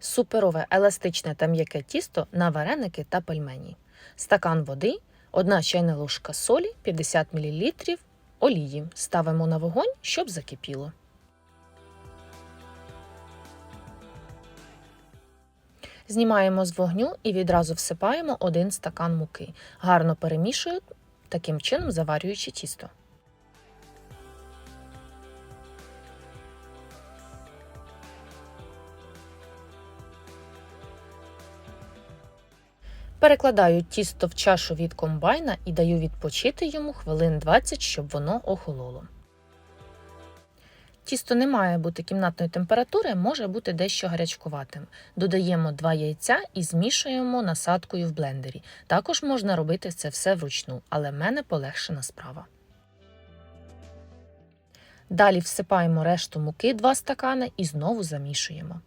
Суперове еластичне та м'яке тісто на вареники та пельмені. Стакан води, 1 чайна ложка солі, 50 мл олії. Ставимо на вогонь, щоб закипіло. Знімаємо з вогню і відразу всипаємо 1 стакан муки. Гарно перемішую, таким чином заварюючи тісто. Перекладаю тісто в чашу від комбайна і даю відпочити йому хвилин 20, щоб воно охололо. Тісто не має бути кімнатної температури, може бути дещо гарячкуватим. Додаємо 2 яйця і змішуємо насадкою в блендері. Також можна робити це все вручну, але в мене полегшена справа. Далі всипаємо решту муки 2 стакани і знову замішуємо.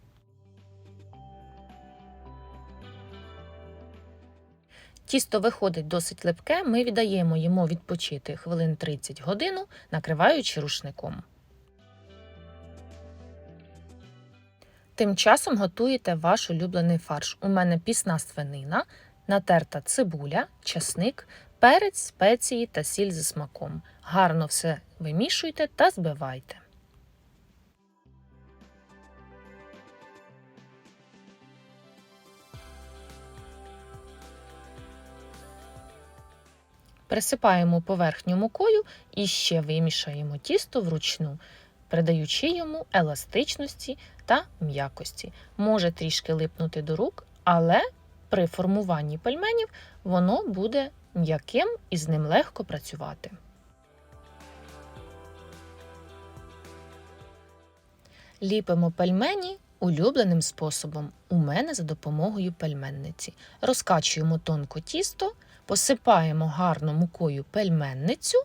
Тісто виходить досить липке, ми віддаємо йому відпочити хвилин 30 годину, накриваючи рушником. Тим часом готуєте ваш улюблений фарш. У мене пісна свинина, натерта цибуля, часник, перець, спеції та сіль зі смаком. Гарно все вимішуйте та збивайте. Присипаємо поверхню мукою і ще вимішаємо тісто вручну, придаючи йому еластичності та м'якості. Може трішки липнути до рук, але при формуванні пельменів воно буде м'яким і з ним легко працювати. Ліпимо пельмені улюбленим способом. У мене за допомогою пельменниці. Розкачуємо тонко тісто, посипаємо гарно мукою пельменницю.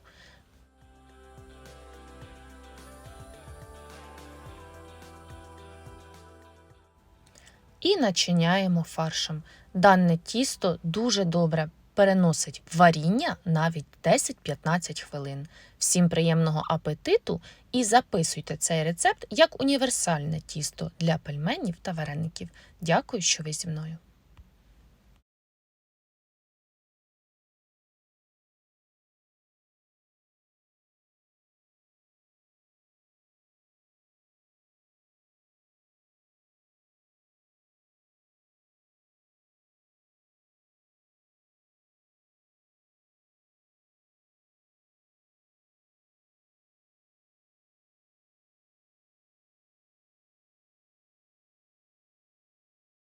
І начиняємо фаршем. Дане тісто дуже добре переносить варіння навіть 10-15 хвилин. Всім приємного апетиту і записуйте цей рецепт як універсальне тісто для пельменів та вареників. Дякую, що ви зі мною.